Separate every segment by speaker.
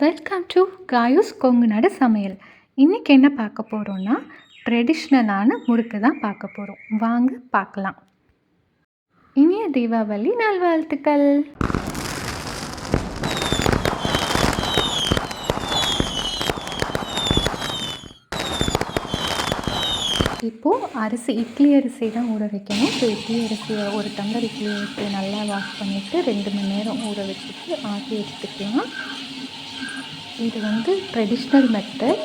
Speaker 1: Welcome to Kayu's Kongunadu சமையல் இன்றைக்கி என்ன பார்க்க போகிறோன்னா ட்ரெடிஷ்னலான முறுக்கு தான் பார்க்க போகிறோம் வாங்க பார்க்கலாம். இனிய தீபாவளி நல்வாழ்த்துக்கள். இப்போது அரிசி இட்லி அரிசி தான் ஊற வைக்கணும். ஸோ இட்லி அரிசியை ஒரு டம்ளர் இட்லி அரிசியை நல்லா வாஷ் பண்ணிவிட்டு ரெண்டு மணி நேரம் ஊற வச்சுட்டு ஆக்கி எடுத்துக்கலாம். இது வந்து ட்ரெடிஷ்னல் மெத்தட்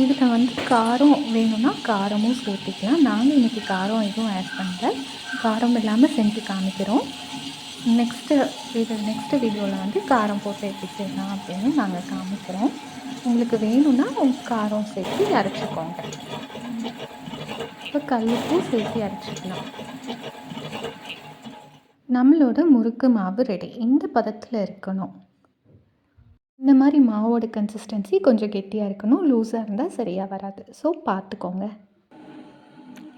Speaker 1: இதில் வந்து காரம் வேணும்னா காரமும் சேர்த்துக்கலாம். நாங்கள் இன்றைக்கி காரம் எதுவும் ஆட் பண்ணல. காரம் இல்லாமல் செஞ்சு காமிக்கிறோம். நெக்ஸ்ட்டு இது நெக்ஸ்ட்டு வீடியோவில் வந்து காரம் போட்டு எப்படி செய்யலாம் அப்படின்னு நாங்கள் காமிக்கிறோம். உங்களுக்கு வேணும்னா உங்கள் காரம் சேர்த்து அரைச்சிக்கோங்க. இப்போ கல்லுப்பும் சேர்த்து அரைச்சிக்கலாம். நம்மளோட முறுக்கு மாவு ரெடி இந்த பதத்தில் இருக்கணும். இந்த மாதிரி மாவோட கன்சிஸ்டன்சி கொஞ்சம் கெட்டியாக இருக்கணும். லூஸாக இருந்தால் சரியாக வராது. ஸோ பார்த்துக்கோங்க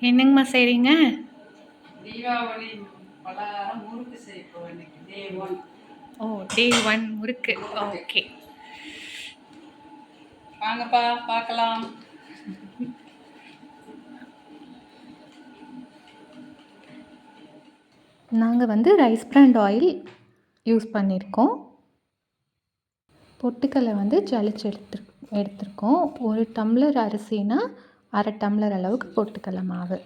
Speaker 1: என்னங்கம்மா செய்கிறீங்க
Speaker 2: தீபாவளி பலகாரம் murukku day one
Speaker 1: oh day one murukku. Okay
Speaker 2: வாங்கப்பா பார்க்கலாம்
Speaker 1: நாங்கள் வந்து ரைஸ் பிராண்ட் ஆயில் யூஸ் பண்ணியிருக்கோம் பொட்டுக்கல்லை வந்து ஜலிச்சு எடுத்து எடுத்திருக்கோம். ஒரு டம்ளர் அரிசினா அரை டம்ளர் அளவுக்கு பொட்டுக்கடலை மாவு.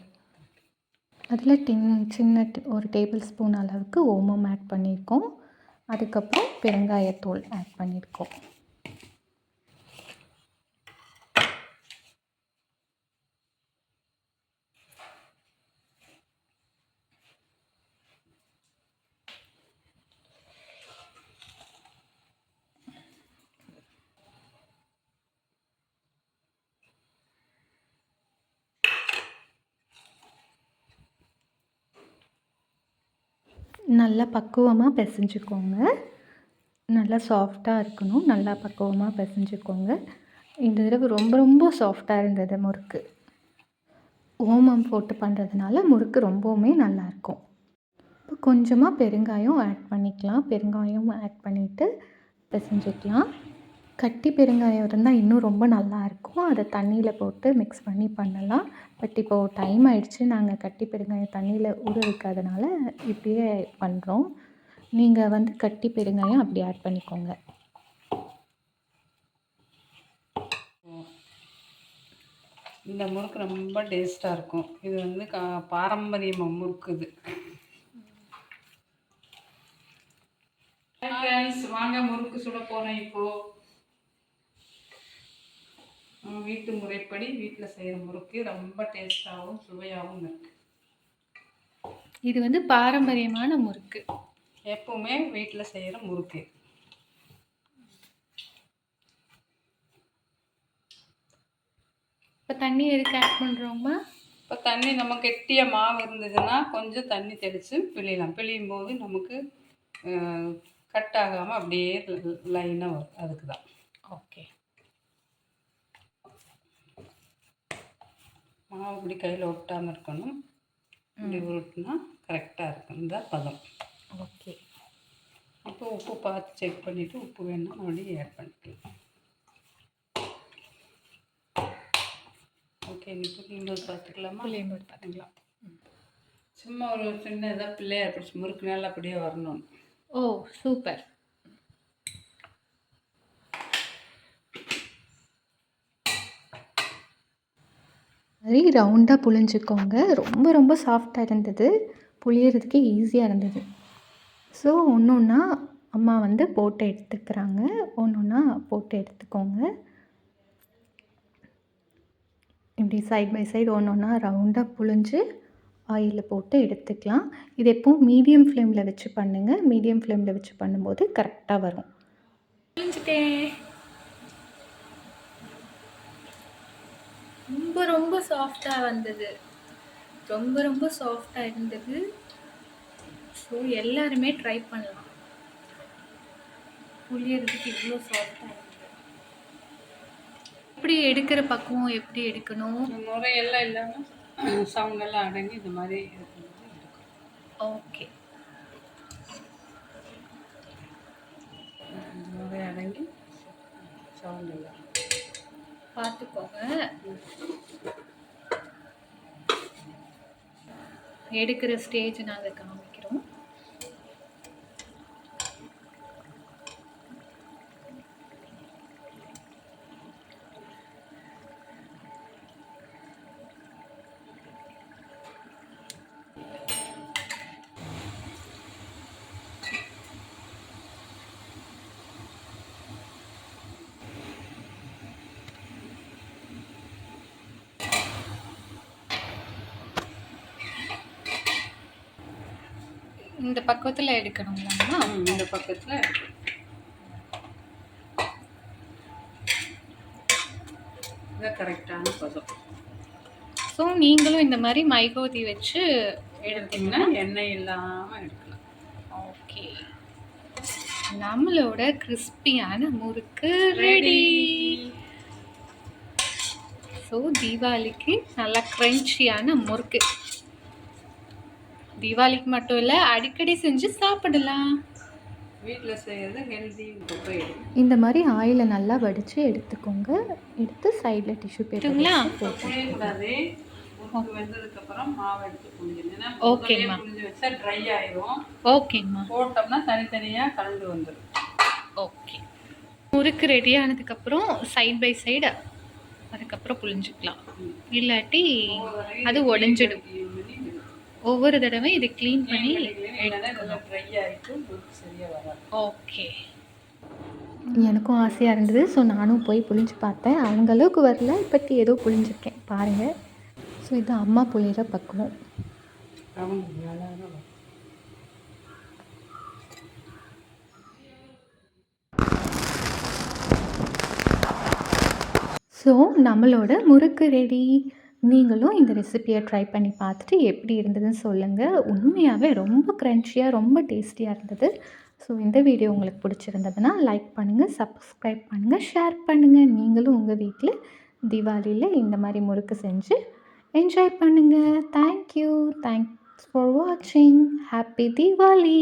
Speaker 1: அதில் டின் சின்ன ஒரு டேபிள் ஸ்பூன் அளவுக்கு ஓமம் ஆட் பண்ணியிருக்கோம். அதுக்கப்புறம் பெருங்காயத்தூள் ஆட் பண்ணியிருக்கோம். நல்லா பக்குவமாக பிசைஞ்சுக்கோங்க. நல்லா சாஃப்டாக இருக்கணும். நல்லா பக்குவமாக பிசைஞ்சுக்கோங்க. இந்த தடவை ரொம்ப ரொம்ப சாஃப்டாக இருந்தது முறுக்கு. ஓமம் போட்டு பண்ணுறதுனால முறுக்கு ரொம்பவுமே நல்லாயிருக்கும் இப்போ கொஞ்சமாக பெருங்காயம் ஆட் பண்ணிக்கலாம். பெருங்காயம் ஆட் பண்ணிவிட்டு பிசைஞ்சிக்கலாம். கட்டி பெருங்காயம் இருந்தால் இன்னும் ரொம்ப நல்லாயிருக்கும் அதை தண்ணியில் போட்டு மிக்ஸ் பண்ணி பண்ணலாம். பட் இப்போது டைம் ஆயிடுச்சு. நாங்கள் கட்டி பெருங்காயம் தண்ணியில் ஊற வைக்காதனால இப்படியே பண்ணுறோம் நீங்கள் வந்து கட்டி பெருங்காயம் அப்படி ஆட் பண்ணிக்கோங்க?
Speaker 2: இந்த முறுக்கு ரொம்ப டேஸ்ட்டாக இருக்கும். இது வந்து கா பாரம்பரியமாக முறுக்கு இது வாங்க முறுக்கு சுட போகிறேன் இப்போது வீட்டு முறைப்படி வீட்டில் செய்கிற முறுக்கு ரொம்ப டேஸ்ட்டாகவும் சுவையாகவும் இருக்குது
Speaker 1: இது வந்து பாரம்பரியமான முறுக்கு.
Speaker 2: எப்பவுமே வீட்டில் செய்கிற முறுக்கு.
Speaker 1: இப்போ தண்ணி எதுக்கு ஆட் பண்ணுறோமா
Speaker 2: இப்போ தண்ணி நம்ம கெட்டிய மாவு இருந்ததுன்னா கொஞ்சம் தண்ணி தெளித்து பிழியலாம். பிழியும் போது நமக்கு கட் ஆகாமல் அப்படியே லைனாக வரும். அதுக்கு தான்
Speaker 1: ஓகே
Speaker 2: மாவு இப்படி கையில் ஒட்டாமல் இருக்கணும். இப்படி உருட்டுனா கரெக்டாக இருக்கும். இந்த பதம்.
Speaker 1: ஓகே.
Speaker 2: இப்போ உப்பு பார்த்து செக் பண்ணிவிட்டு உப்பு வேணும்னா மறுபடியும் ஆட் பண்ணிக்கலாம். ஓகே இப்போ நீங்கள் பார்த்துக்கலாமா?
Speaker 1: புளியம்பூர் பார்த்துக்கலாம்.
Speaker 2: சும்மா ஒரு சின்ன இதாக பிள்ளையார் பிடிச்சி முறுக்கு நல்லா அப்படியே வரணும்.
Speaker 1: Oh super. மாதிரி ரவுண்டாக புழிஞ்சிக்கோங்க. ரொம்ப ரொம்ப சாஃப்டாக இருந்தது. புளியறதுக்கே ஈஸியாக இருந்தது. ஸோ ஒன்று ஒன்றா அம்மா வந்து போட்டு எடுத்துக்கிறாங்க. ஒன்று ஒன்றா போட்டு எடுத்துக்கோங்க. இப்படி சைட் பை சைடு ஒன்று ஒன்றா ரவுண்டாக புழிஞ்சு ஆயிலில் போட்டு எடுத்துக்கலாம். இது எப்பவும் மீடியம் ஃப்ளேமில் வச்சு பண்ணுங்கள் மீடியம் ஃப்ளேமில் வச்சு பண்ணும்போது கரெக்டாக வரும். புழிஞ்சிட்டேன். ரொம்ப ரொம்ப சாஃப்டாக வந்தது. ரொம்ப ரொம்ப சாஃப்டாக இருந்தது. ஸோ எல்லாருமே ட்ரை பண்ணலாம். புளியறதுக்கு இவ்வளோ சாஃப்டாக இருந்தது. எப்படி எடுக்கிற பக்குவம் எப்படி எடுக்கணும்?
Speaker 2: முறையெல்லாம் இல்லாமல் சவுண்ட் எல்லாம் அடங்கி இந்த மாதிரி
Speaker 1: ஓகே
Speaker 2: இந்த பின்னாடி சவுண்ட் இல்லை
Speaker 1: பார்த்துக்கோங்க. எடுக்கிற ஸ்டேஜ் நாங்கள் காமிக்கிறோம். இந்த பக்கத்தில் எடுக்கணுங்களாம்மா
Speaker 2: இந்த பக்கத்தில் இதான் கரெக்டான பதம்.
Speaker 1: ஸோ நீங்களும் இந்த மாதிரி மைகோதி வச்சு
Speaker 2: எடுத்தீங்கன்னா? எண்ணெய் இல்லாமல் எடுக்கலாம்.
Speaker 1: ஓகே நம்மளோட கிறிஸ்பியான முறுக்கு ரெடி ஸோ தீபாவளிக்கு நல்லா க்ரன்ச்சியான முறுக்கு. தீபாவளிக்கு மட்டும் இல்லை அடிக்கடி செஞ்சு சாப்பிடலாம்.
Speaker 2: வீட்டில் செய்கிறது ஹெல்தி
Speaker 1: இந்த மாதிரி ஆயிலை நல்லா வடித்து எடுத்துக்கோங்க. எடுத்து சைடில் டிஷ்யூ பேப்பர்ங்களா
Speaker 2: முறுக்கு வெந்ததுக்கப்புறம் மாவு எடுத்து புளிஞ்சிடணும் ஏன்னா
Speaker 1: ஓகேம்மா.
Speaker 2: முதல்லயே புளிஞ்சு வச்சா ட்ரை ஆயிரும்.
Speaker 1: ஓகேம்மா
Speaker 2: போட்டோம்னா தனித்தனியாக கலந்து வந்துடும்
Speaker 1: ஓகே முறுக்கு ரெடி ஆனதுக்கப்புறம் சைட் பை சைடு அதுக்கப்புறம் புழிஞ்சுக்கலாம். இல்லாட்டி அது உடஞ்சிடும். ஒவ்வொரு தடவை இதை க்ளீன் பண்ணி ஓகே எனக்கும் ஆசையாக இருந்தது. ஸோ நானும் போய் புழிஞ்சு பார்த்தேன். அவங்க அளவுக்கு வரல. பட் ஏதோ புழிஞ்சிருக்கேன். பாருங்கள் ஸோ இது அம்மா புளிகிற பக்குவம். ஸோ நம்மளோட முறுக்கு ரெடி நீங்களும் இந்த ரெசிபியை ட்ரை பண்ணி பார்த்துட்டு எப்படி இருந்ததுன்னு சொல்லுங்கள் உண்மையாகவே ரொம்ப க்ரன்ச்சியாக ரொம்ப டேஸ்டியாக இருந்தது. ஸோ இந்த வீடியோ உங்களுக்கு பிடிச்சிருந்ததுன்னா லைக் பண்ணுங்கள் சப்ஸ்கிரைப் பண்ணுங்கள் ஷேர் பண்ணுங்கள் நீங்களும் உங்கள் வீட்டில் தீபாவளியில் இந்த மாதிரி முறுக்கு செஞ்சு என்ஜாய் பண்ணுங்கள் தேங்க்யூ தேங்க்ஸ் ஃபார் வாட்சிங் ஹாப்பி தீபாவளி